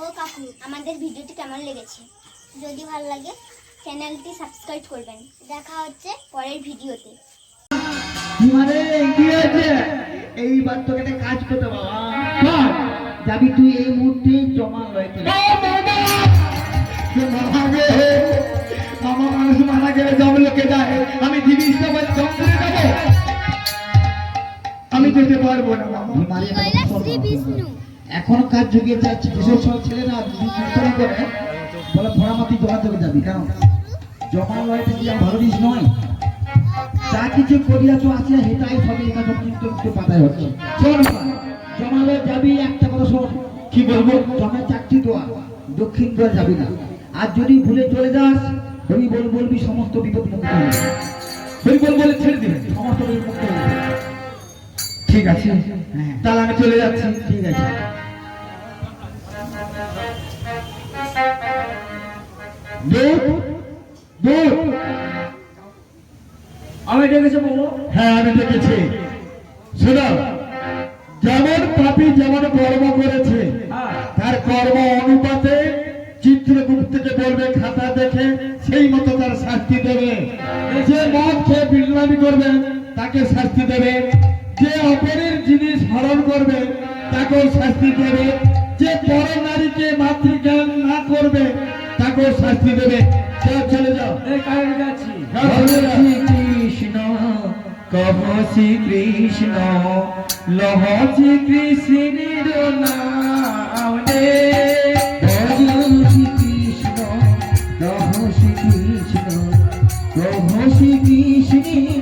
ও কাকু আমাদের ভিডিওটি কেমন লেগেছে? যদি ভালো লাগে চ্যানেলটি সাবস্ক্রাইব করবেন। দেখা হচ্ছে পরের ভিডিওতে। মানে কি হয়েছে এইবার তোকে একটা কাজ করতে বাবা। যাবি তুই এই মুহূর্তে জমা গে মামা মানুষ মারা গেলে লোকে যায়? আমি বলে জম করে যাব। আমি যেতে পারব না মামা। শ্রী বিষ্ণু। এখন কাজ যুগে যাচ্ছে যেসব সব ছেলেরা কীর্তন করে বলে ভরামাতি জমা দেবে যাবি কারণ জমা লয়তে কি ভালো জিনিস নয়? যা কিছু করিয়াছ আছে সেটাই সবই কাজ কিন্তু একটু পাতায় হচ্ছে। শোন জমালয় যাবি একটা কথা শোন কি বলব? জমে চারটি দোয়া দক্ষিণ দোয়া যাবি না। আর যদি ভুলে চলে যাস হরি বল বলবি সমস্ত বিপদ মুক্ত হবে হরি বল বলে ছেড়ে দিবে সমস্ত বিপদ মুক্ত হবে ঠিক আছে। হ্যাঁ। তাহলে আমি চলে যাচ্ছি। ঠিক আছে। দুধ দুধ। আমি ডেকেছি বলো। হ্যাঁ আমি দেখেছি শোনো যেমন পাপি যেমন কর্ম করেছে হ্যাঁ। তার কর্ম অনুপাতে চিত্রগুপ্তকে বলবে খাতা দেখে সেই মতো তার শাস্তি দেবে। যে মদ খেয়ে বিল্লামি করবে তাকে শাস্তি দেবে। যে অপরের জিনিস হরণ করবে তাকেও শাস্তি দেবে। যে পর নারীকে মাতৃজ্ঞান না করবে তাকেও শাস্তি দেবে। চল চলে যাও। কৃষ্ণ কহ শ্রী কৃষ্ণ লহ শ্রী কৃষ্ণের নাম কৃষ্ণ লহ শ্রী কৃষ্ণ কহ শ্রী কৃষ্ণের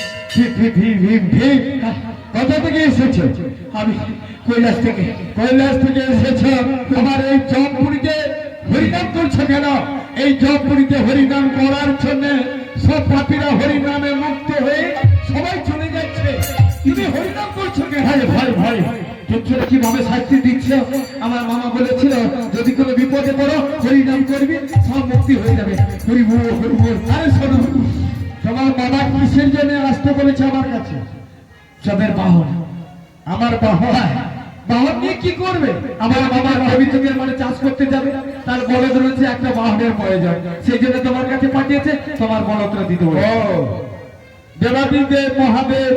কোথা থেকে এসেছ? আমি কৈলাস থেকে। কৈলাস থেকে এসেছ আমার এই হরিনাম করছ কেন? এই হরিনাম করার জন্য সব পাপীরা হরিনামে মুক্ত হয়ে সবাই চলে যাচ্ছে। তুমি হরিনাম করছ কেন? ভাই ভাই ভাই কীভাবে শাস্তি দিচ্ছ? আমার মামা বলেছিল, যদি কোনো বিপদে পড়ো, হরিনাম করবি, সব মুক্তি হয়ে যাবে। হরি বল হরি বল আরে তোমার বাবা কিসের জন্য আসতে বলেছে আমার কাছে? সবের বাহন। আমার বাহন বাহন নিয়ে কি করবে? আমার বাবার রবিচকের মানে চাষ করতে যাবে। তার বলদ রয়েছে একটা বাহনের প্রয়োজন। সেই জন্য তোমার কাছে পাঠিয়েছে তোমার বলদটা দিতে হবে দেবাদিদেব মহাদেব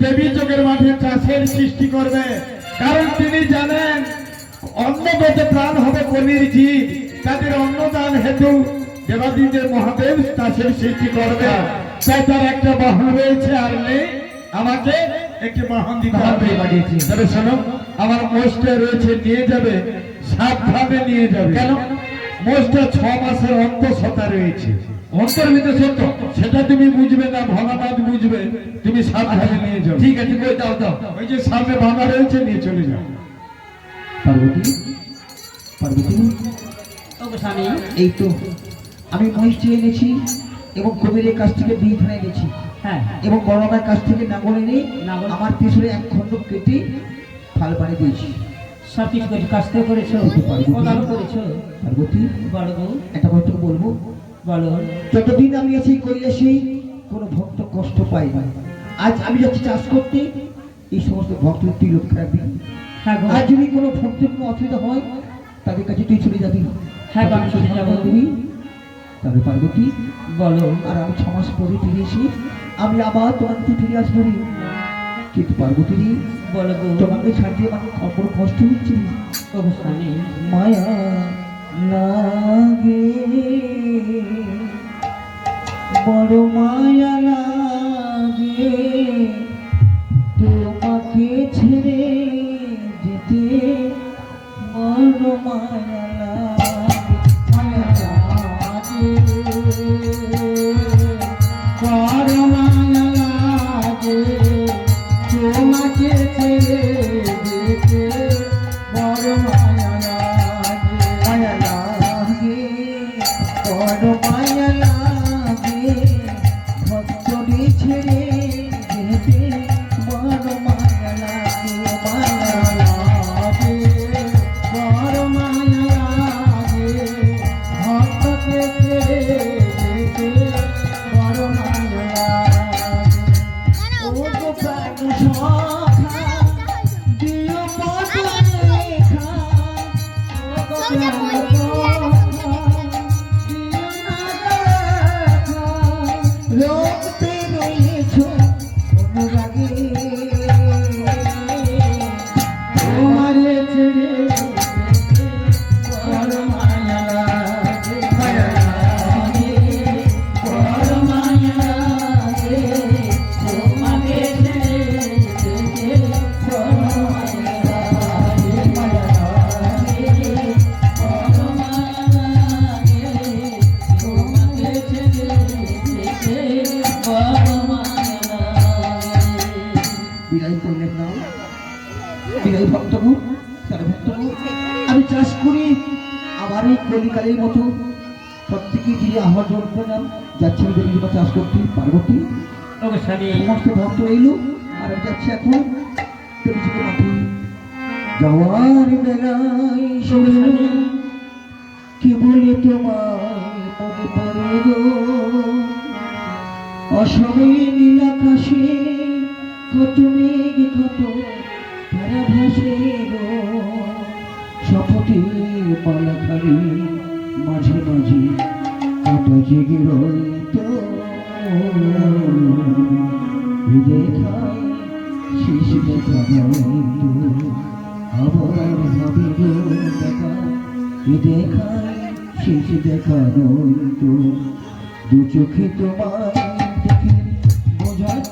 দেবী চোখের মাঠে চাষের সৃষ্টি করবে। কারণ তিনি জানেন অন্ন পেতে প্রাণ হবে কলির জীব। তাদের অন্নদান হেতু দেবাদিদেব মহাদেব চাষের সৃষ্টি করবে। তার একটা বাহন রয়েছে আর নেই আমাকে একটি বাহন দিতে হবে। তবে শোনো আমার মোষটা রয়েছে নিয়ে যাবে সাবধানে নিয়ে যাবে। কেন? মোষটা ছ মাসের অন্তঃসতা রয়েছে। অন্তর সত্য? সেটা তুমি বুঝবে না ভগাবাদ বুঝবে। তুমি সাবধানে নিয়ে যাও ঠিক আছে কই দাও দাও। ওই যে সামনে ভাঙা রয়েছে নিয়ে চলে যাও। পার্বতী? পার্বতী? এই তো আমি মহিষটি এনেছি। এবং কবিরের কাছ থেকে বিধান এনেছি হ্যাঁ এবং গরমের কাছ থেকে নাগর এনে নাগর। আমার পিছনে এক খণ্ড কেটে ফাল পানি দিয়েছি। সব কিছু করে কাজ থেকে করেছ? করেছ? পার্বতী বলো গো একটা কথা বলব? বলো। যতদিন আমি আছি কৈলাসে কোনো ভক্ত কষ্ট পাই না। আজ আমি যাচ্ছি চাষ করতে এই সমস্ত ভক্তদের তুই লক্ষ্য রাখবি হ্যাঁ আর যদি কোনো ভক্তের কোনো অসুবিধা হয় তাদের কাছে তুই চলে যাবি। হ্যাঁ চলে যাব। তবে পার্বতী বলো আর আমি ছ মাস পরে ফিরে এসে আমি আবার তোমার কাছে ফিরে আসব রে। কিন্তু পার্বতী রে, বলো গো তোমাকে ছাড় দিয়ে আমাকে খবর কষ্ট হচ্ছে স্বামী মায়া লাগে। বড় মায়া লাগে। তোমাকে ছেড়ে যেতে বড় মায়া বিদায় করলেন না। বিদায় ভক্তগু তারা ভক্তগু আমি চাষ করি আমার এই কলিকালের মতো প্রত্যেকে দিয়ে আহ্বান করলাম যাচ্ছি আমি দেবী দেবতা চাষ করতে পার্বতী সমস্ত ভক্ত এলো আর আমি যাচ্ছি এখন দেবীজিকে মাঠে। যাওয়ার বেলায় শুনে বলে তোমায় মনে পড়ে গো? অসময়ে নীল আকাশে কত মেঘ, কত তারা ভাসে গো মাঝে মাঝে কাটা জেগে রইতো। দেখা গো দেখা। হৃদয় খায় শেষ দেখা দু চোখে দেখে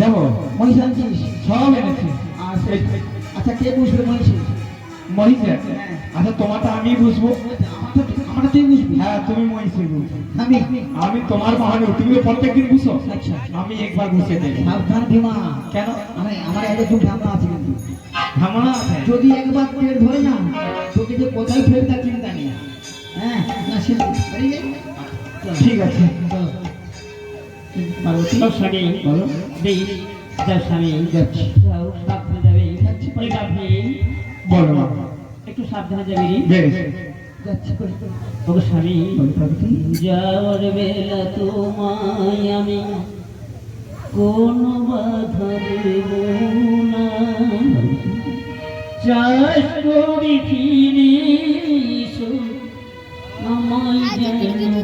যাব মহিষ আনছিস সব এনেছি। আচ্ছা কে বুঝবে মহিষ? মহিষে। আচ্ছা তোমারটা আমি বুঝব আমারটা তুই বুঝবি হ্যাঁ তুমি মহিষে আমি? আমি তোমার বাহানে তুমি প্রত্যেকদিন বুঝো আচ্ছা। আমি একবার বুঝে দেব সাবধান ভীমা। কেন? মানে আমার একটা একটু ঝামেলা আছে কিন্তু। ঝামেলা যদি একবার পেট ধরে না তোকে যে কোথায় ফের তার চিন্তা নেই। হ্যাঁ না সে। ঠিক আছে। স্বামী বলো। বেশ যাও স্বামী যাচ্ছি। সাবধানে যাবে। যাচ্ছি, এই গাভী, বলো একটু সাবধানে যাবে। যাচ্ছি করে ওগো স্বামী যাওয়ার বেলা তোমায় আমি কোন বাধা দেব না। চাষ করি ফিরে আমায় যেন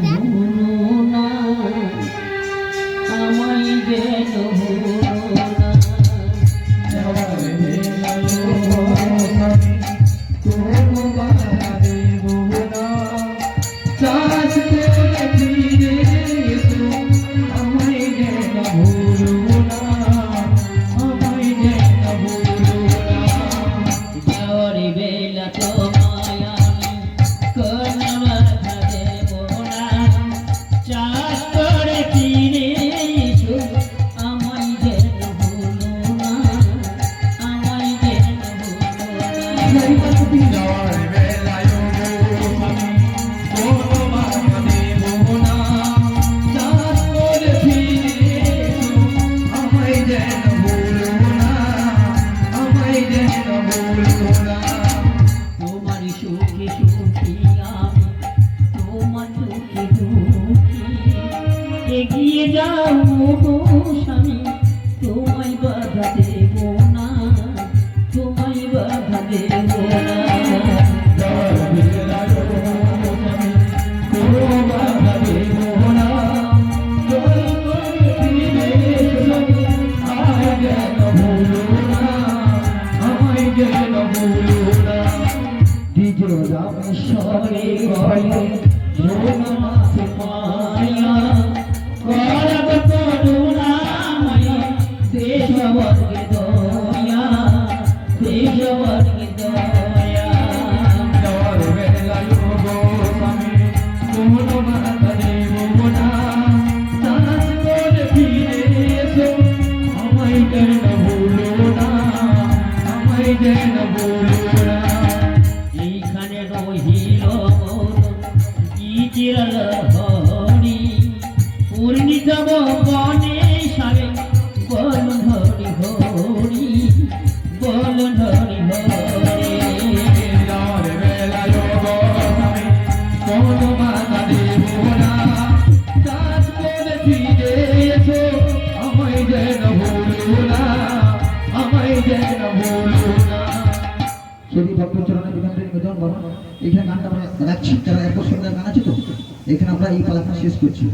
এই কথা শেষ করছি।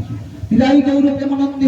বিদায় গৌরব কেমন আনন্দে